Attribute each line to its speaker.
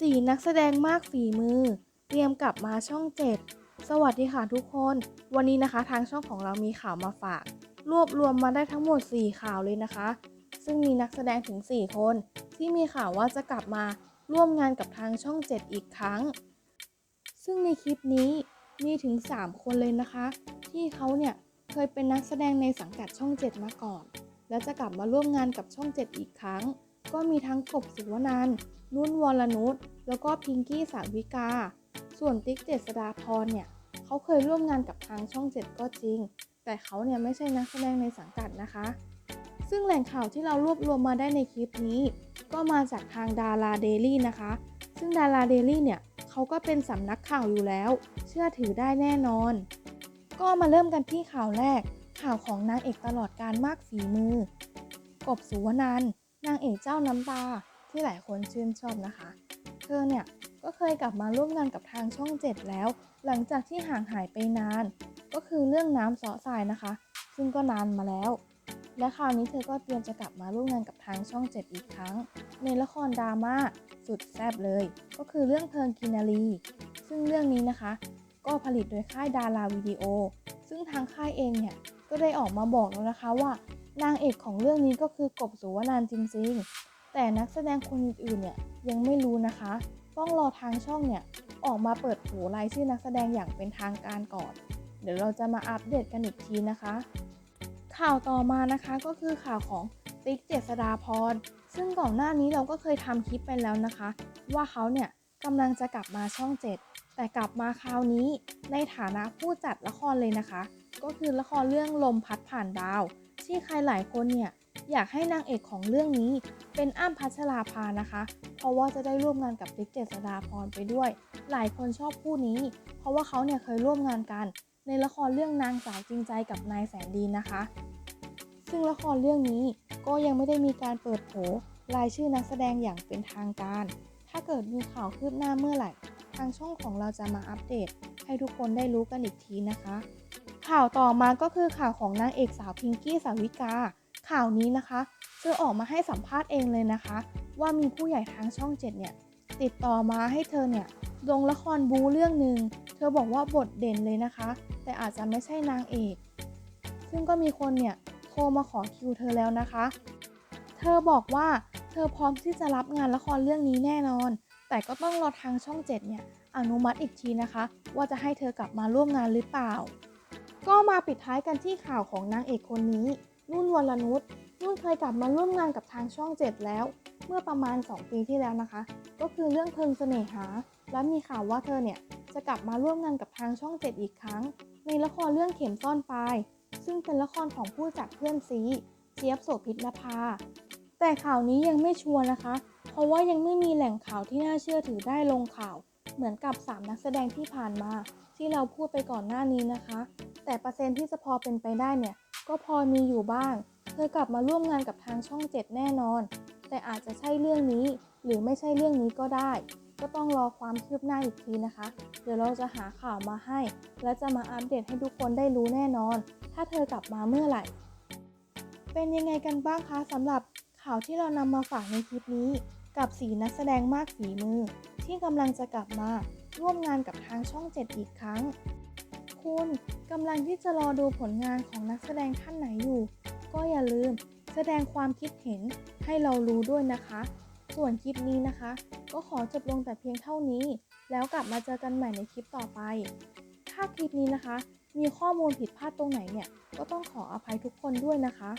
Speaker 1: สี่นักแสดงมากฝีมือ เตรียมกลับมาช่อง 7 สวัสดีค่ะทุกคน วันนี้นะคะทางช่องของเรามีข่าวมาฝาก รวบรวมมาได้ทั้งหมด 4 ข่าวเลยนะคะ ซึ่งมีนักแสดงถึง 4 คน ที่มีข่าวว่าจะกลับมาร่วมงานกับทางช่อง 7 อีกครั้ง ซึ่งในคลิปนี้มีถึง 3 คนเลยนะคะ ที่เขาเนี่ยเคยเป็นนักแสดงในสังกัดช่อง 7 มาก่อน และจะกลับมาร่วมงานกับช่อง 7 อีกครั้ง ก็มีทั้งกบสุวนันนุ่นวรนุชแล้วก็พิงกี้สาวิกา ส่วนติ๊กเจษดาพรเนี่ยเขาเคยร่วมงานกับทางช่อง7ก็จริง แต่เขาเนี่ยไม่ใช่นักแสดงในสังกัดนะคะ ซึ่งแหล่งข่าวที่เรารวบรวมมาได้ในคลิปนี้ ก็มาจากทางดาราเดลี่นะคะ ซึ่งดาราเดลี่เนี่ยเขาก็เป็นสำนักข่าวอยู่แล้ว เชื่อถือได้แน่นอน ก็มาเริ่มกันที่ข่าวแรก ข่าวของนางเอกตลอดการมากฝีมือ กบสุวนันท์ นางเอกเจ้าน้ำตาที่หลายคนชื่นชอบนะคะ เธอเนี่ยก็เคยกลับมาร่วมงานกับทางช่อง 7 แล้ว หลังจากที่ห่างหายไปนาน ก็คือเรื่องน้ำเสาะทรายนะคะ ซึ่งก็นานมาแล้ว และคราวนี้เธอก็เตรียมจะกลับมาร่วมงานกับทางช่อง 7 อีกครั้ง ในละครดราม่าสุดแซ่บเลย ก็คือเรื่องเพลิงกินารี ซึ่งเรื่องนี้นะคะ ก็ผลิตโดยค่ายดาราวิดีโอ ซึ่งทางค่ายเองเนี่ยก็ได้ออกมาบอกแล้วนะคะว่า นางเอกของเรื่องนี้ก็คือกบสุวรรณจริงๆ แต่นักแสดงคนอื่นๆเนี่ยยังไม่รู้นะคะ ต้องรอทางช่องเนี่ยออกมาเปิดเผยรายชื่อนักแสดงอย่างเป็นทางการก่อน เดี๋ยวเราจะมาอัปเดตกันอีกทีนะคะ ข่าวต่อมานะคะก็คือข่าวของติ๊กเจษดาพร ซึ่งก่อนหน้านี้เราก็เคยทำคลิปไปแล้วนะคะ ว่าเขาเนี่ยกำลังจะกลับมาช่อง 7 แต่กลับมาคราวนี้ในฐานะผู้จัดละครเลยนะคะ ก็คือละครเรื่องลมพัดผ่านดาว ที่ใครหลายคนเนี่ยอยากให้นางเอกของเรื่องนี้เป็นอ้ำพัชราภานะคะ เพราะว่าจะได้ร่วมงานกับติ๊กเจษดาพรไปด้วย หลายคนชอบคู่นี้ เพราะว่าเขาเนี่ยเคยร่วมงานกัน ในละครเรื่องนางสาวจริงใจกับนายแสนดีนะคะ ซึ่งละครเรื่องนี้ก็ยังไม่ได้มีการเปิดเผยรายชื่อนักแสดงอย่างเป็นทางการ ถ้าเกิดมีข่าวคืบหน้าเมื่อไหร่ ทางช่องของเราจะมาอัปเดต ให้ทุกคนได้รู้กันอีกทีนะคะ ข่าวต่อมาก็คือข่าวของนางเอกสาวพิงกี้สาวิกา ข่าวนี้นะคะเธอออกมาให้สัมภาษณ์เองเลยนะคะ ว่ามีผู้ใหญ่ทางช่องเจ็ดเนี่ยติดต่อมาให้เธอเนี่ยลงละครบูเรื่องหนึ่งเธอบอกว่าบทเด่นเลยนะคะ แต่อาจจะไม่ใช่นางเอก ซึ่งก็มีคนเนี่ยโทรมาขอคิวเธอแล้วนะคะ เธอบอกว่าเธอพร้อมที่จะรับงานละครเรื่องนี้แน่นอน แต่ก็ต้องรอทางช่องเจ็ดเนี่ยอนุมัติอีกทีนะคะ ว่าจะให้เธอกลับมาร่วมงานหรือเปล่า ก็มาปิดท้ายกันที่ข่าวของนางเอกคนนี้ นุ่นวรนุชนุ่นเคยกลับมาร่วมงานกับทางช่อง 7 แล้ว เมื่อประมาณ 2 ปีที่แล้วนะคะ ก็คือเรื่องเพลิงเสน่หา และมีข่าวว่าเธอเนี่ยจะกลับมาร่วมงานกับทางช่อง 7 อีกครั้ง ในละครเรื่องเข็มซ่อนปลาย ซึ่งเป็นละครของผู้จัดเพื่อนซีเจี๊ยบโสภิตนภา แต่ข่าวนี้ยังไม่ชัวร์นะคะ เพราะว่ายังไม่มีแหล่งข่าวที่น่าเชื่อถือได้ลงข่าว เหมือนกับ 3 นักแสดงที่ผ่านมา ที่เราพูดไปก่อนหน้านี้นะคะ แต่เปอร์เซ็นต์ที่จะพอเป็นไปได้เนี่ย ก็พอมีอยู่บ้าง เธอกลับมาร่วมงานกับทางช่อง 7 แน่นอน แต่อาจจะใช่เรื่องนี้ หรือไม่ใช่เรื่องนี้ก็ได้ ก็ต้องรอความคืบหน้าอีกทีนะคะ เดี๋ยวเราจะหาข่าวมาให้ และจะมาอัปเดตให้ทุกคนได้รู้แน่นอน ถ้าเธอกลับมาเมื่อไหร่ เป็นยังไงกันบ้างคะสำหรับข่าวที่เรานำมาฝากในคลิปนี้ กับสีนักแสดงมากฝีมือ ที่กำลังจะกลับมาร่วมงานกับทางช่อง 7 อีกครั้ง คุณกำลังที่จะรอดูผลงานของนักแสดงท่านไหนอยู่ ก็อย่าลืมแสดงความคิดเห็นให้เรารู้ด้วยนะคะ ส่วนคลิปนี้นะคะ ก็ขอจบลงแต่เพียงเท่านี้ แล้วกลับมาเจอกันใหม่ในคลิปต่อไป ถ้าคลิปนี้นะคะ มีข้อมูลผิดพลาดตรงไหนเนี่ย ก็ต้องขออภัยทุกคนด้วยนะคะ